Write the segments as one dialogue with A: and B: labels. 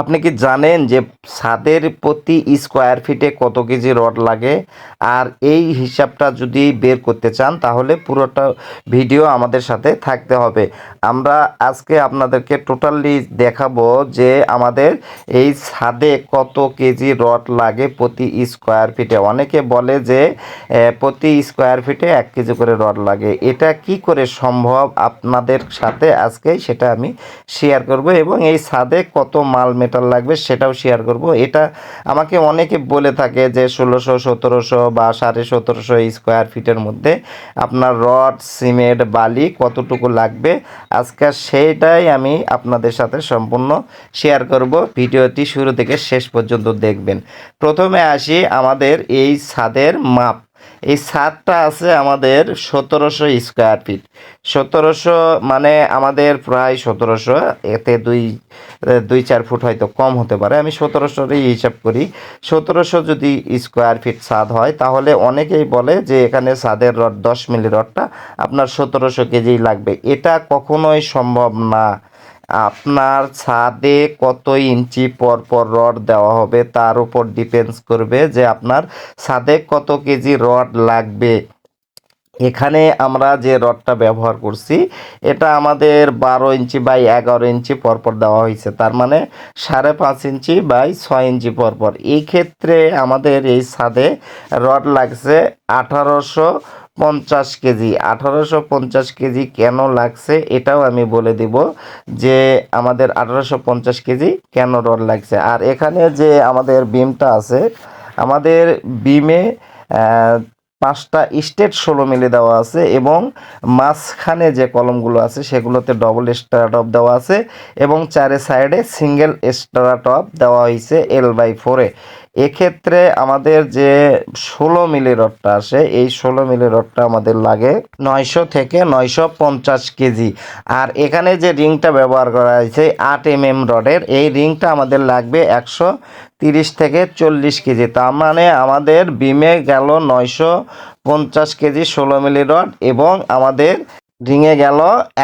A: আপনি কি জানেন যে ছাদের প্রতি স্কোয়ার ফিটে কত কেজি রড লাগে? আর এই হিসাবটা যদি বের করতে চান, তাহলে পুরোটা ভিডিও আমাদের সাথে থাকতে হবে। আমরা আজকে আপনাদেরকে টোটালি দেখাবো যে আমাদের এই ছাদে কত কেজি রড লাগে প্রতি স্কোয়ার ফিটে অনেকে বলে যে প্রতি স্কোয়ার ফিটে এক কেজি করে রড লাগে। এটা কি করে সম্ভব আপনাদের সাথে আজকে সেটা আমি শেয়ার করব এবং এই ছাদে কত মাল মেটাল লাগবে, সেটাও শেয়ার করব। এটা আমাকে অনেকে বলে থাকে যে ষোলোশো, সতেরোশো বা সাড়ে সতেরোশো স্কোয়ার ফিটের মধ্যে আপনার রড সিমেন্ট বালি কতটুকু লাগবে। আজকে সেইটাই আমি আপনাদের সাথে সম্পূর্ণ শেয়ার করব। ভিডিওটি শুরু থেকে শেষ পর্যন্ত দেখবেন। প্রথমে আসি আমাদের এই ছাদের মাপ। এই ছাদটা আছে আমাদের সতেরোশো স্কোয়ার ফিট। সতেরোশো মানে আমাদের প্রায় সতেরোশো, এতে দুই দুই চার ফুট হয়তো কম হতে পারে, আমি সতেরোশোরই হিসাব করি। সতেরোশো যদি স্কোয়ার ফিট ছাদ হয়, তাহলে অনেকেই বলে যে এখানে ছাদের রড, দশ মিলি রডটা আপনার সতেরোশো কেজি লাগবে। এটা কখনোই সম্ভব না। আপনার ছাদে কত ইঞ্চি পর পর রড দেওয়া হবে তার উপর ডিপেন্ডস করবে যে আপনার ছাদে কত কেজি রড লাগবে। এখানে আমরা যে রডটা ব্যবহার করছি, এটা আমাদের বারো ইঞ্চি বাই এগারো ইঞ্চি পরপর দেওয়া হয়েছে, তার মানে সাড়ে পাঁচ ইঞ্চি বাই ছয় ইঞ্চি পরপর। এই ক্ষেত্রে আমাদের এই ছাদে রড লাগছে আঠারোশো পঞ্চাশ কেজি, আঠারোশো পঞ্চাশ কেজি কেন লাগছে এটাও আমি বলে দিব যে আমাদের আঠারোশো পঞ্চাশ কেজি কেন রড লাগছে। আর এখানে যে আমাদের বিমটা আছে, আমাদের বিমে পাঁচটা স্টেট ষোলো মিলি দেওয়া আছে এবং মাঝখানে যে কলমগুলো আছে সেগুলোতে ডবল স্টারা টপ দেওয়া আছে এবং চারে সাইডে সিঙ্গেল স্টারা টপ দেওয়া হয়েছে এল বাই ফোরে এক্ষেত্রে আমাদের যে ষোলো মিলি রডটা আসে, এই ষোলো মিলি রডটা আমাদের লাগে নয়শো থেকে নয়শো পঞ্চাশ কেজি। আর এখানে যে রিংটা ব্যবহার করা হয়েছে আট এম এম রডের, এই রিংটা আমাদের লাগবে একশো তিরিশ থেকে চল্লিশ কেজি। তার মানে আমাদের বিমে গেল নয়শো পঞ্চাশ কেজি ষোলো মিলি রড এবং আমাদের রিঙে গেল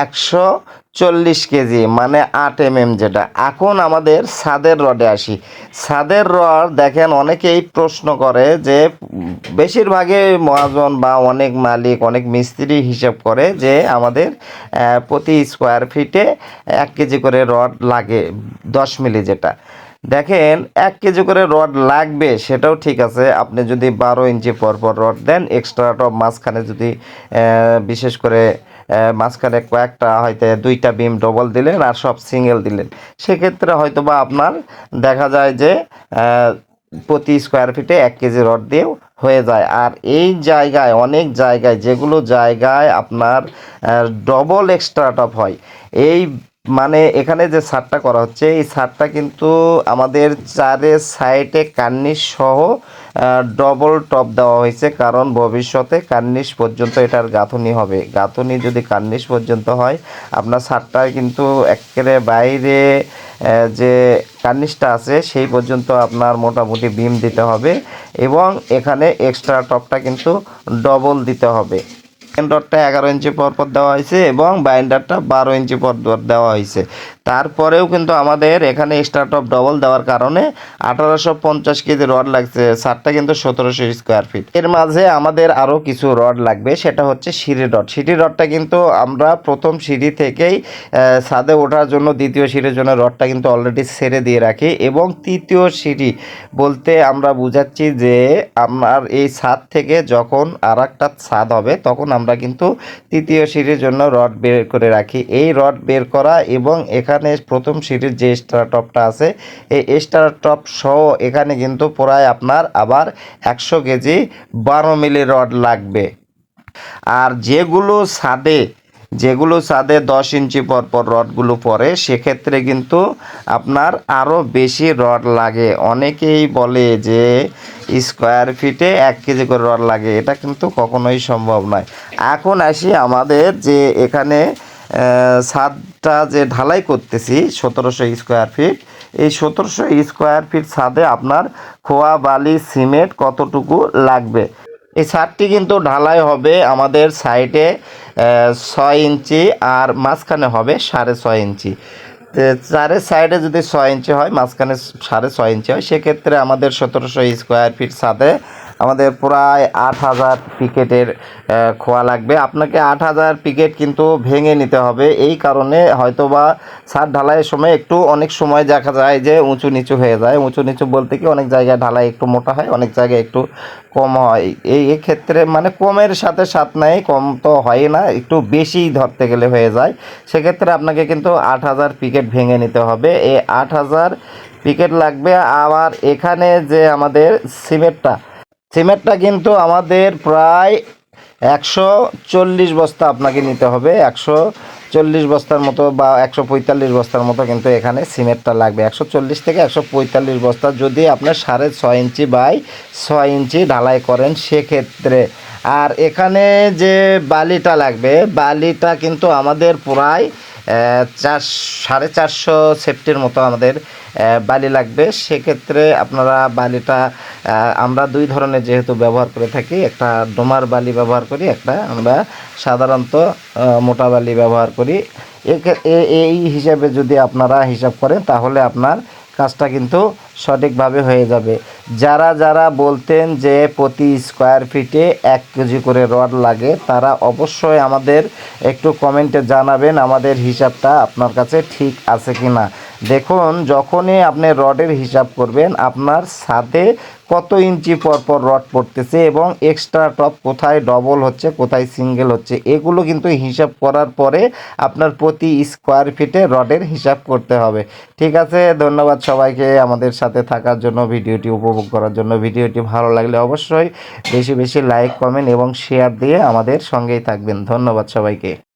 A: একশো চল্লিশ কেজি মানে আট এম এম যেটা। এখন আমাদের ছাদের রডে আসি। ছাদের রড দেখেন অনেকেই প্রশ্ন করে যে উম, বেশিরভাগই মহাজন বা অনেক মালিক অনেক মিস্ত্রি হিসাব করে যে আমাদের প্রতি স্কোয়ার ফিটে এক কেজি করে রড লাগে দশ মিলি যেটা। দেখেন, এক কেজি করে রড লাগবে, সেটাও ঠিক আছে। আপনি যদি বারো ইঞ্চি পর পর রড দেন এক্সট্রা টপ মাঝখানে যদি বিশেষ করে মাঝখানে কয়েকটা হয়তো দুইটা বিম ডবল দিলেন আর সব সিঙ্গেল দিলেন। সেক্ষেত্রে হয়তো বা আপনার দেখা যায় যে প্রতি স্কোয়ার ফিটে এক কেজি রড দিয়েও হয়ে যায়। আর এই জায়গায়, অনেক জায়গায়, যেগুলো জায়গায় আপনার ডবল এক্সট্রা টপ হয়, এই মানে এখানে যে ছাদটা করা হচ্ছে, এই ছাদটা কিন্তু আমাদের চারে সাইডে কার্নিশ সহ ডবল টপ দেওয়া হয়েছে। কারণ ভবিষ্যতে কার্নিশ পর্যন্ত এটার গাঁথনি হবে। গাঁথনি যদি কার্নিশ পর্যন্ত হয়, আপনার ছাদটা কিন্তু একেবারে বাইরে যে কার্নিশটা আছে, সেই পর্যন্ত আপনার মোটামুটি বিম দিতে হবে এবং এখানে এক্সট্রা টপটা কিন্তু ডবল দিতে হবে। ডটটা এগারো ইঞ্চি পর পর দেওয়া হয়েছে এবং বাইন্ডারটা বারো ইঞ্চি পর দেওয়া হয়েছে। তারপরেও কিন্তু আমাদের এখানে স্টার্ট অফ ডবল দেওয়ার কারণে আঠারোশো পঞ্চাশ কেজি রড লাগছে ছাদটা কিন্তু সতেরোশো স্কোয়ার ফিট এর মাঝে আমাদের আরও কিছু রড লাগবে, সেটা হচ্ছে সিঁড়ি রড সিঁড়ি রডটা কিন্তু আমরা প্রথম সিঁড়ি থেকেই ছাদে ওঠার জন্য, দ্বিতীয় সিঁড়ির জন্য রডটা কিন্তু অলরেডি ছেড়ে দিয়ে রাখি এবং তৃতীয় সিঁড়ি বলতে আমরা বুঝাচ্ছি যে আমার এই ছাদ থেকে যখন আর একটা ছাদ হবে, তখন আমরা কিন্তু তৃতীয় সিঁড়ির জন্য রড বের করে রাখি। এই রড বের করা এবং এখানে প্রথম সিঁড়ির যে স্টার টপটা আছে এই স্টার টপ সহ এখানে কিন্তু প্রায় আপনার আবার একশো কেজি বারো মিলি রড লাগবে। আর যেগুলো ছাদে যেগুলো ছাদে দশ ইঞ্চি পর পর রডগুলো পড়ে সেক্ষেত্রে কিন্তু আপনার আরও বেশি রড লাগে। অনেকেই বলে যে স্কোয়ার ফিটে এক কেজি করে রড লাগে এটা কিন্তু কখনোই সম্ভব নয়। এখন আসি আমাদের যে এখানে আহ, ছাদটা যে ঢালাই করতেছি সতেরোশো স্কোয়ার ফিট, এই সতেরোশো স্কোয়ার ফিট ছাদে আপনার খোয়া, বালি, সিমেন্ট কতটুকু লাগবে? এই ছাদটি কিন্তু ঢালাই হবে আমাদের সাইডে ছয় ইঞ্চি আর মাঝখানে হবে সাড়ে ছয় ইঞ্চি। যে চারের সাইডে যদি ছয় ইঞ্চি হয়, মাঝখানে সাড়ে ছয় ইঞ্চি হয়, সেক্ষেত্রে আমাদের সতেরোশো স্কোয়ার ফিট ছাদে আমাদের প্রায় আট হাজার পিকেটের খোয়া লাগবে। আপনাকে আট হাজার পিকেট কিন্তু ভেঙে নিতে হবে। এই কারণে হয়তোবা ছাদ ঢালাইয়ের সময় একটু অনেক সময় দেখা যায় যে উঁচু নিচু হয়ে যায়। উঁচু নিচু বলতে কি অনেক জায়গায় ঢালাই একটু মোটা হয়, অনেক জায়গায় একটু কম হয়। এই ক্ষেত্রে মানে কমের সাথে সাথ নেই, কম তো হয় না, একটু বেশি ধরতে গেলে হয়ে যায়। সেক্ষেত্রে আপনাকে কিন্তু আট হাজার পিকেট ভেঙে নিতে হবে। এই আট হাজার পিকেট লাগবে। আবার এখানে যে আমাদের সিমেন্টটা সিমেন্টটা কিন্তু আমাদের প্রায় একশো চল্লিশ বস্তা আপনাকে নিতে হবে। একশো চল্লিশ বস্তার মতো বা একশো পঁয়তাল্লিশ বস্তার মতো কিন্তু এখানে সিমেন্টটা লাগবে। একশো চল্লিশ থেকে একশো পঁয়তাল্লিশ বস্তা যদি আপনার সাড়ে ছয় ইঞ্চি বাই ছয় ইঞ্চি ঢালাই করেন সেক্ষেত্রে। আর এখানে যে বালিটা লাগবে, বালিটা কিন্তু আমাদের প্রায় চার, সাড়ে চারশো সেফটির মতো আমাদের বালি লাগবে। সেক্ষেত্রে আপনারা বালিটা আমরা দুই ধরনের যেহেতু ব্যবহার করে থাকি, একটা ডোমার বালি ব্যবহার করি, একটা আমরা সাধারণত মোটা বালি ব্যবহার করি। এই হিসাবে যদি আপনারা হিসাব করেন, তাহলে আপনার কাজটা কিন্তু সঠিকভাবে হয়ে যাবে। যারা যারা বলতেন যে প্রতি স্কোয়ার ফিটে এক কেজি করে রড লাগে, তারা অবশ্যই আমাদের একটু কমেন্টে জানাবেন, আমাদের হিসাবটা আপনার কাছে ঠিক আছে কি না দেখুন, যখনই আপনি রডের হিসাব করবেন, আপনার সাথে কত ইঞ্চি পর পর রড পড়তেছে এবং এক্সট্রা টপ কোথায় ডবল হচ্ছে, কোথায় সিঙ্গেল হচ্ছে, এগুলো কিন্তু হিসাব করার পরে আপনার প্রতি স্কোয়ার ফিটে রডের হিসাব করতে হবে। ঠিক আছে, ধন্যবাদ সবাইকে আমাদের সাথে থাকার জন্য, ভিডিওটি উপভোগ করার জন্য। ভিডিওটি ভালো লাগলে অবশ্যই বেশি বেশি লাইক কমেন্ট এবং শেয়ার দিয়ে আমাদের সঙ্গেই থাকবেন। ধন্যবাদ সবাইকে।